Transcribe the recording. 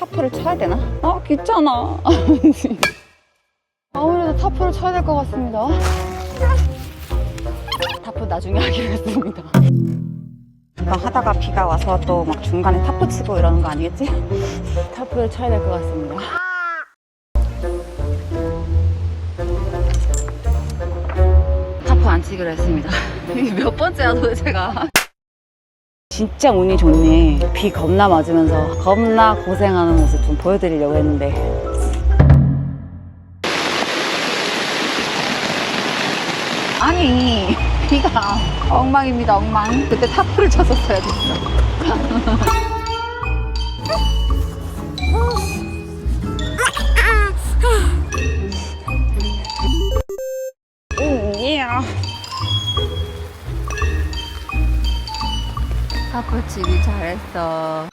타프를 쳐야 되나? 아 귀찮아. 아무래도 타프를 쳐야 될 것 같습니다. 타프 나중에 하기로 했습니다. 막 하다가 비가 와서 또 막 중간에 타프 치고 이러는 거 아니겠지? 타프를 쳐야 될 것 같습니다. 타프 안 치기로 했습니다. 이게 몇 번째야 도대체가 진짜 운이 좋네. 비 겁나 맞으면서 겁나 고생하는 모습 좀 보여드리려고 했는데. 아니, 비가 엉망입니다, 엉망. 그때 타프를 쳤었어야 됐어. 음, 예. 타프 치기 잘했어.